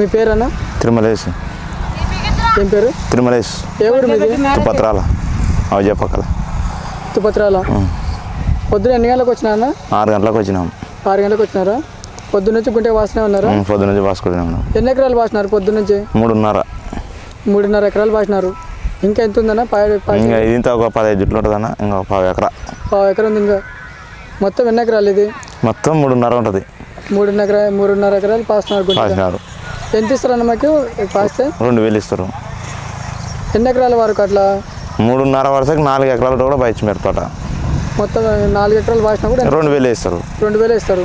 మీ పేరన్నా? తిరుమలేశ్. ఏం పేరు? తిరుమలేశ్. ఏ ఊరు మీది? తుపత్రాల. అవజ పక్కల. తుపత్రాల? పొద్దున ఎన్ని గంటలకు వచ్చినా అన్న? ఆరు గంటలకు వచ్చినాం. ఆరు గంటలకు వచ్చినారా? పొద్దున్న నుంచి గుంటే వాసనే ఉన్నారా? ఉమ్, పొద్దు నుంచి బాసుకుంటున్నాం ఎన్ని ఎకరాలు వాసినారు పొద్దున్న నుంచి? మూడున్నర. మూడున్నర ఎకరాలు వాసినారు. ఇంకా ఎంత ఉందన్న? ఇంకా ఇంత ఒక పదహైదు జుట్లు ఉంటుందన్న. ఇంకా పావు ఎకరా. పావు ఎకరం ఉంది ఇంకా. మొత్తం ఎన్ని ఎకరాలు ఇది? మొత్తం మూడున్నర ఉంటుంది. మూడున్నర మూడున్నర ఎకరాలు పాస్తున్నారు ఎంత ఇస్తారన్న మాకు? పాస్తే? రెండు వేలు ఇస్తారు. ఎన్ని ఎకరాల వరకు అట్లా? మూడున్నర వరుసకి నాలుగు ఎకరాల కూడా బయట మిరపట మొత్తం నాలుగు ఎకరాలు వాసినా కూడా రెండు వేలు ఇస్తారు. రెండు వేలు ఇస్తారు.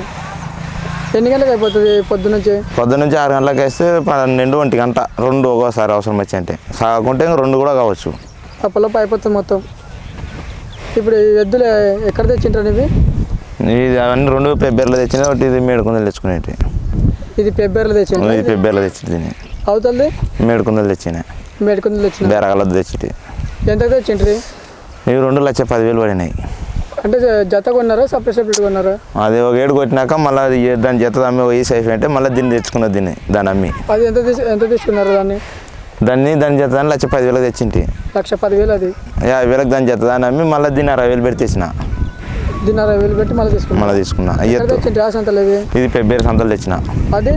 ఎన్ని గంటలకు అయిపోతుంది పొద్దు నుంచి పొద్దు నుంచి ఆరు గంటలకు వేస్తే పన్నెండు ఒంటి గంట. రెండు ఒక్కోసారి అవసరం వచ్చి అంటే సాగుకుంటే రెండు కూడా కావచ్చు. అప్పలోపు అయిపోతుంది మొత్తం. ఇప్పుడు ఎద్దులు ఎక్కడ తెచ్చింటారు ఇవి ఇది అవన్నీ రెండు పెబ్బేర్లు తెచ్చినా ఒకటి ఇది మేడుకుందలు తెచ్చుకునేటి. ఇది పెబ్బేర్లు తెచ్చిండ్రు. ఇది పెబ్బేర్లు తెచ్చి అవుతుంది మేడుకుందలు తెచ్చినాయి మెడికుందలు తెచ్చిన? బేరగలది తెచ్చి ఎంత తెచ్చిండ్రి ఇవి రెండు లక్ష పదివేలు పడినాయి. అంటే జత కొన్నారా? సపరేట్ సపరేట్ కొన్నారా? అది ఒక ఏడు కొట్టినాక మళ్ళీ దాని జత అమ్మి వేసి అయిపోయింటే మళ్ళీ దీన్ని తెచ్చుకున్నది దీన్ని దాన్ని అమ్మి. అది ఎంత ఎంత తీసుకున్నారు దాన్ని? దాన్ని దాని జత దాన్ని లక్ష పదివేలకు తెచ్చింటి. లక్ష పదివేలు అది. యాభై వేలకు దాని జత దాన్ని అమ్మి మళ్ళీ దీన్ని అరవై వేలు పెట్టి తెచ్చిన దీన్ని అరవై వేలు పెట్టి మళ్ళీ తీసుకున్నారు మళ్ళీ తీసుకున్నా. అయ్యత్తు. తెచ్చిండ్రి? ఆ సంతలు ఇది పెబ్బేరు సంతలు తెచ్చిన. అది?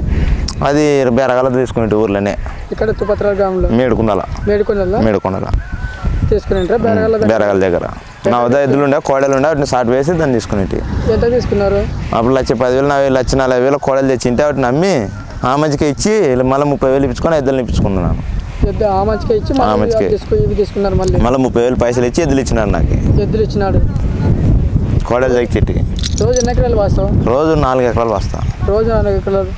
అది బేరగలది తీసుకునేటి ఊర్లోనే. ఇక్కడ తుపత్రాల గ్రామంలో? మేడుకుండాల. మేడికొండలో? మేడుకొండల. తీసుకునింటారా బేరగల బేరగల దగ్గర. నా వద్ద ఎద్దులు ఉండే కోడలు ఉండే వాటిని సాట్ వేసి దాన్ని తీసుకునేటి. ఎంత తీసుకున్నారు? అప్పుడు లక్ష పదివేలు నలభై లక్ష నలభై వేలు కోడలు తెచ్చింటే వాటిని అమ్మి ఆ మంచికి ఇచ్చి మళ్ళీ ముప్పై వేలు ఇప్పించుకొని ఎద్దులు ఇప్పించుకున్నాను. ఇచ్చి మళ్ళీ ముప్పై వేలు పైసలు ఇచ్చి ఎద్దులు ఇచ్చినారు నాకు. ఎద్దులు ఇచ్చినాడు. కోడలు దగ్గర చెట్టుకి రోజు ఎన్ని ఎకరాలు వాస్తావు? రోజు నాలుగు ఎకరాలు వస్తా. రోజు నాలుగు ఎకరాలు.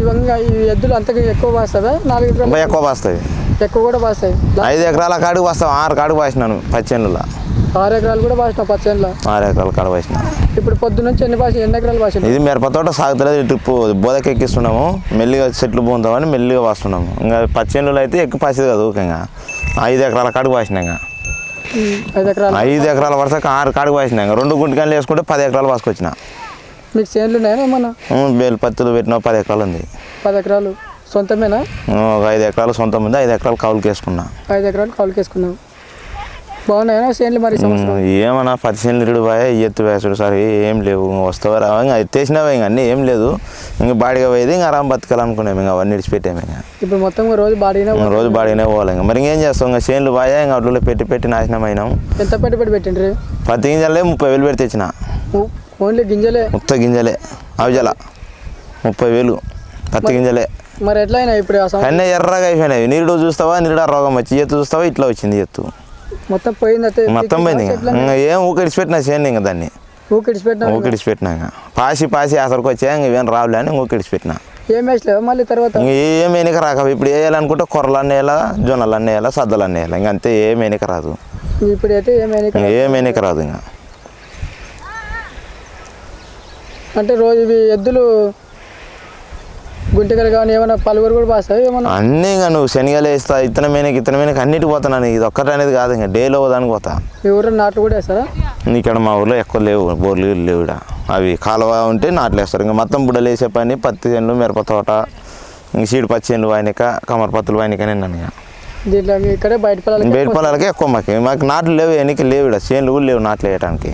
ఇవంగా ఈ ఎద్దులు అంతగా ఎక్కువ వాస్తావా? నాలుగు ఎకరాలు? ఎక్కువ వస్తాయి. ఎక్కువ కూడా వాస్తాయి. ఐదు ఎకరాల కాడికి వస్తాం ఆరు కాడికి వాసినాను పచ్చేనుల ఆరు ఎకరాలు కూడా వాసినావు పచ్చేళ్ళ ఆరు ఎకరాల కాడ వాసిన. ఇప్పుడు పొద్దు నుంచి ఎన్ని భాష ఎన్ని ఎకరాలు వాసిన ఇది మిరప తోట సాగుతలేదు ట్రిప్ బోదకి ఎక్కిస్తున్నాము మెల్లిగా చెట్లు పోతామని మెల్లిగా వస్తున్నాము. ఇంకా పచ్చేనులు అయితే ఎక్కువ పసిది కదా ఊకంగా ఐదు ఎకరాల కాడికి వాసిన ఇంకా. ఐదు ఎకరాలు. వరుసకి ఆరు కాడికి వాసిన ఇంకా. రెండు గుంటకాయలు వేసుకుంటే పది ఎకరాలు వాసుకొచ్చిన మీకు చేనులు ఉన్నాయా వేలు పత్తులు పెట్టిన పది ఎకరాలు ఉంది. పది ఎకరాలు. సొంతమేనా? ఒక ఐదు ఎకరాలు సొంతం ఉంది. ఐదు ఎకరాలు కౌలుకి వేసుకున్నా. ఐదు ఎకరాలు కాలుకేసుకున్నావు బాగున్నాయా చేనులు మరి ఏమన్నా పదిసేనులు ఇరుడు బాయ్ ఎత్తు వేసుడు సరే ఏం లేవు. వస్తావా రావా? ఎత్తేసినావా ఇంకా? అన్నీ ఏం లేదు. ఇంకా బాడిగా పోయేది ఇంకా ఆరాం బతకాలనుకున్నాము ఇంకా అవన్నీ విడిచిపెట్టాము ఇంకా. ఇప్పుడు మొత్తం రోజు బాడీనా రోజు బాడిగానే పోవాలి ఇంకా. మరి ఇంకేం చేస్తాం? ఇంకా చేనులు బాయా ఇంకా అట్లలో పెట్టి పెట్టి నాశనం అయినాం. ఎంత పెట్టుబడి పెట్టిండ్రి? పత్తి గింజలే ముప్పై వేలు పెట్టి తెచ్చిన. ఓ- ఓన్లీ గింజలే? ముత్త గింజలే అవిజల ముప్పై వేలు. పత్తి గింజలే. మరి ఎట్లా అయినా ఇప్పుడు అన్నీ ఎర్రగా అయిపోయినాయి. నీరుడు చూస్తావా? నీరుడ రోగం వచ్చి ఎత్తు చూస్తావా? ఇట్లా వచ్చింది ఎత్తు. మొత్తం పోయింది మొత్తం పోయింది ఇంకా. ఇంకా ఏం ఊకిడిచిపెట్టినా చేయండి ఇంకా దాన్ని. ఊకిడిచిపెట్టినా పాసి పాసి అసలుకి వచ్చా ఇవేం రావులే అని ఊకిడిచిపెట్టినా. ఏం వేసలేవు మళ్ళీ తర్వాత? ఏం ఎన్నిక రాక ఇప్పుడు వేయాలనుకుంటే కొర్రలు అన్నీ వేయాలా జొన్నలు అన్నీ వేయాలా సద్దలు అన్నీ వేయాలి. ఇంక అంతే ఏం ఎన్నిక రాదు. ఇప్పుడు అయితే ఏమైనా ఇంక ఏం ఎన్నిక రాదు ఇంకా. అంటే రోజు ఎద్దులు గుంటకలు కానీ ఏమైనా పలువురు కూడా పాస్తాయి ఏమన్నా? అన్నీ ఇంకా నువ్వు శనగలు వేస్తా ఇత్తనం మేనకి ఇత్తనం మేనకి అన్నిటికి పోతాను ఇది ఒక్కటి అనేది కాదు ఇంకా డేలో దానికి పోతా. మీ నాట్లు కూడా వేస్తారా? ఇక్కడ మా ఊర్లో ఎక్కువ లేవు బోర్లు లేవు. అవి కాలువ ఉంటే నాట్లు వేస్తారు. ఇంకా మొత్తం బుడ్డలు వేసే పని పత్తి చేనులు మిరప తోట ఇంక సీడు పచ్చి చేనులు వాయినిక కమర పత్తులు వాయినికనే నన్ను దీంట్లో ఇక్కడే బయట పొలాలకి బయట పొలాలకే ఎక్కువ మాకు. మాకు నాట్లు లేవు ఎన్నిక లేవు ఇక్కడ చేనులు కూడా లేవు నాట్లు వేయడానికి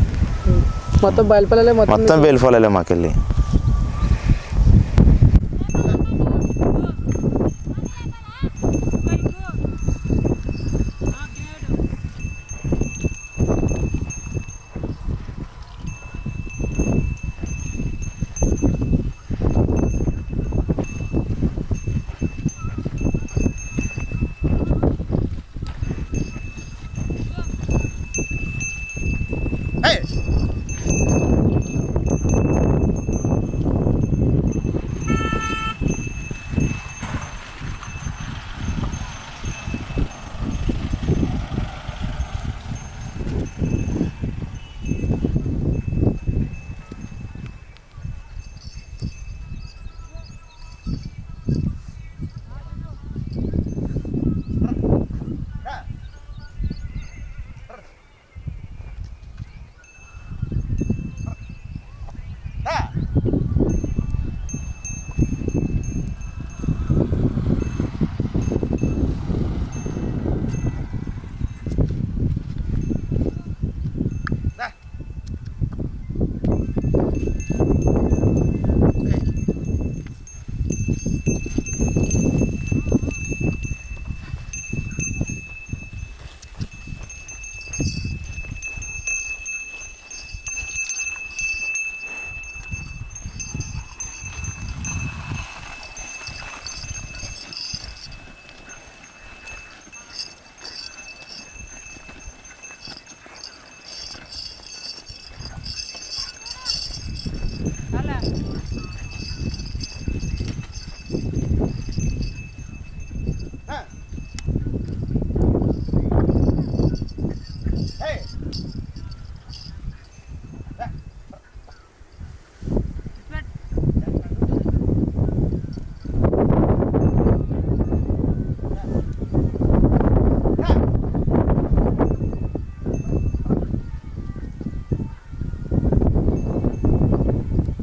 మొత్తం బయట పొలాలే మొత్తం మొత్తం బయలు పొలాలే మాకు వెళ్ళి